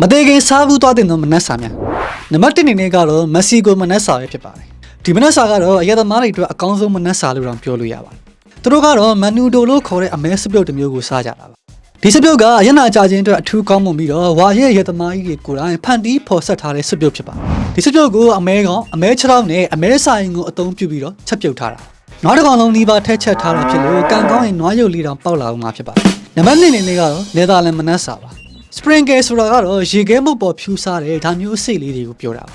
မသေးခင်စားဘူးသွားတဲ့သောမနက်စာများနံပါတ်1အနေနဲ့ကတော့မက်ဆီကိုမနက်စာပဲဖြစ်ပါတယ်ဒီမနက်စာကတော့အရက်သမားတွေအတွက်အကောင်းဆုံးမနက်စာလို့တောင်ပြောလို့ရပါတယ်သူတို့ကတော့မနူဒိုလို့ခေါ်တဲ့အမဲစပြုတ်တစ်မျိုးကိုစားကြတာပါဒီစပြုတ်ကအရက်နာကြခြင်းအတွက်အထူးကောင်းမွန်ပြီးတော့ဝါရဲ့ရက်သမားကြီးတွေကိုယ်တိုင်ဖန်တီးဖော်ဆက်ထားတဲ့စပြုတ်ဖြစ်ပါတယ်ဒီစပြုတ်ကိုအမဲကောင်အမဲခြေထောက်နဲ့အမဲဆိုင်ကိုအသုံးပြုပြီးတော့ချက်ပြုတ်ထားတာနွားတစ်ကောင်လုံးဒီပါထက်ချက်ထားတာဖြစ်လို့ကန်ကောင်းရင်နွားရုပ်လေးတောင်ပေါက်လာအောင်မှာဖြစ်ပါတယ်နံပါတ်2အနေနဲ့ကတော့နယ်သာလန်မနက်စာပါ Sprinkle ဆိုတာကတော့ရေခဲမှုတ်ပေါ်ဖြူစားတဲ့ဒါမျိုးအစိတ်လေးတွေကိုပြောတာပါ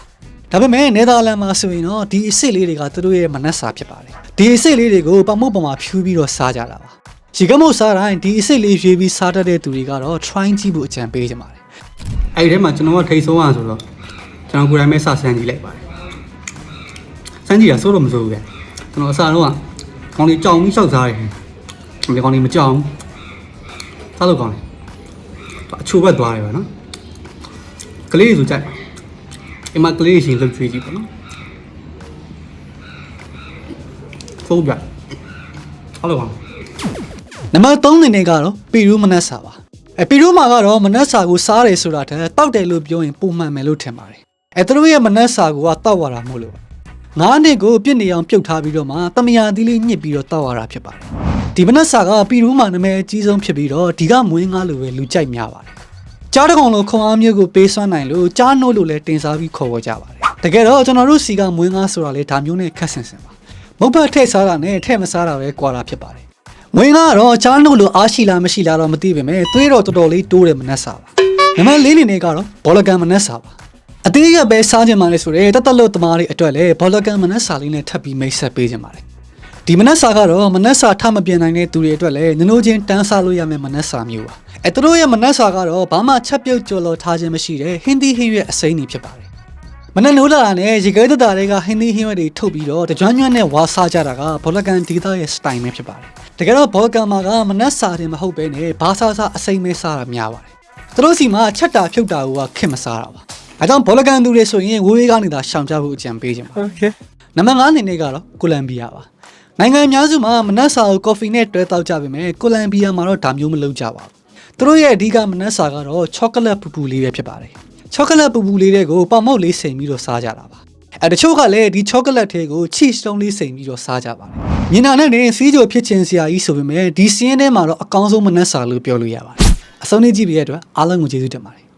ဒါပေမဲ့နယ်သာလန်မှာဆိုရင်တော့ဒီအစိတ်လေးတွေကသူတို့ရဲ့မနက်စာဖြစ်ပါတယ်ဒီအစိတ်လေးတွေကိုပမုတ်ပေါ်မှာဖြူပြီးတော့စားကြတာပါရေခဲမှုတ်စားတိုင်းဒီအစိတ်လေးရွေးပြီးစားတတ်တဲ့သူတွေကတော့ try ကြည့်ဖို့အကြံပေးကြပါတယ်အဲ့ဒီထဲမှာကျွန်တော်ကထိတ်ဆုံးအောင်ဆိုတော့ကျွန်တော်ကိုယ်တိုင်ပဲစဆန်းကြည့်လိုက်ပါတယ်စမ်းကြည့်တာစိုးတော့မစိုးဘူးဗျကျွန်တော်အစားတော့ကကောင်းလေးကြောင်ပြီးရှောက်စားတယ်ဒီကောင်းလေးမကြောင်စားလို့ကောင်းတယ် အချိုးဘက်သွားတယ်ပဲနော်ကလေးဆိုကြိုက်အိမ်မှာကလေးရှင်လှုပ်ချွေးကြည့်ပါနော်ဆိုးဗျဟုတ်လို့ကောင်းနံပါတ်3အနေနဲ့ကတော့ပီရူးမနက်စာပါအဲပီရူးမှာကတော့မနက်စာကိုစားတယ်ဆိုတာတည်းတောက်တယ်လို့ပြောရင်ပုံမှန်မယ်လို့ထင်ပါတယ်အဲသူတို့ရဲ့မနက်စာကိုကတောက်ရတာမဟုတ်လို့ပါ ငါးနှစ်ကိုပြစ်နေအောင်ပြုတ်ထားပြီးတော့မှတမယာသီးလေးညှစ်ပြီးတော့တောက်ရတာဖြစ်ပါတယ်ဒီမနက်စာကပီရူးမှာနာမည်အကြီးဆုံးဖြစ်ပြီးတော့ဒီကမွေးငါလိုပဲလူကြိုက်များပါတယ်ကြားတကောင်လိုခွန်အားမျိုးကိုပေးစွမ်းနိုင်လို့ကြားနို့လို့လည်းတင်စားပြီးခေါ်ဝေါ်ကြပါတယ်တကယ်တော့ကျွန်တော်တို့စီကမွေးငါဆိုတာလေဒါမျိုးနဲ့ခက်ဆင်ဆင်ပါမုတ်ဖက်ထည့်စားတာနဲ့ထည့်မစားတာပဲကွာတာဖြစ်ပါတယ်ငွေကတော့ချားနှုတ်လို့အားရှိလားမရှိလားတော့မသိပေမဲ့သွေးတော့တော်တော်လေးတိုးတယ်မနှက်စာပါနံပါတ်၄အနေနဲ့ကတော့ဘောလကန်မနှက်စာပါ အသေးရပဲစားခြင်းမလဲဆိုတော့တသက်လို့တမားတွေအတွက်လည်းဘောလကန်မနှက်စာလေးနဲ့ထပ်ပြီးမိတ်ဆက်ပေးခြင်းပါတယ်ဒီမနှက်စာကတော့မနှက်စာထမပြင်းနိုင်တဲ့သူတွေအတွက်လည်းနနိုးချင်းတန်းစားလို့ရမယ့်မနှက်စာမျိုးပါအဲသူတို့ရဲ့မနှက်စာကတော့ဘာမှချက်ပြုတ်ကြော်လို့ထားခြင်းမရှိတဲ့ဟင်းသီးဟင်းရွက်အစိမ်းတွေဖြစ်ပါတယ်မနက်နိုးလာတာနဲ့ရေခဲတတာတွေကဟင်းသီးဟင်းရွက်တွေထုတ်ပြီးတော့တကြွညွန့်နဲ့ဝါစားကြတာကဘောလကန်ဒေသရဲ့စတိုင်ပဲဖြစ်ပါတယ်တကယ်တော့ဘောလကန်မှာကမနက်စာတယ်မဟုတ်ပဲနဲ့ဘာစားစားအစိမ်းမဲစားတာများပါတယ်သူတို့စီမှာချက်တာဖြုတ်တာကခင်မစားတာပါ အဲကြောင့်ဘောလကန်သူတွေဆိုရင်ဝေးဝေးကနေသာရှောင်ကြဖို့အကြံပေးခြင်းပါ Okay နံပါတ်5အနေနဲ့ကတော့ကိုလံဘီယာပါနိုင်ငံအများစုမှာမနက်စာကိုကော်ဖီနဲ့တွဲတောက်ကြပေမဲ့ကိုလံဘီယာမှာတော့ဒါမျိုးမလုပ်ကြပါဘူးသူတို့ရဲ့အဓိကမနက်စာကတော့ချောကလက်ပူပူလေးပဲဖြစ်ပါတယ်ချောကလက်ပူပူလေးတွေကိုပေါင်မောက်လေးစိမ်ပြီးတော့စားကြတာပါအဲတချို့ကလည်းဒီချောကလက်ထဲကို cheese တုံးလေးစိမ်ပြီးတော့စားကြပါတယ်မြင်တာနဲ့နေစီးကြိုဖြစ်ချင်းစရာကြီးဆိုပေမဲ့ဒီစီးရင်ထဲမှာတော့အကောင်းဆုံးမနက်စာလို့ပြောလို့ရပါတယ်အဆုံးလေးကြည့်ပြီးတဲ့အတွက်အားလုံးကိုကျေးဇူးတင်ပါတယ်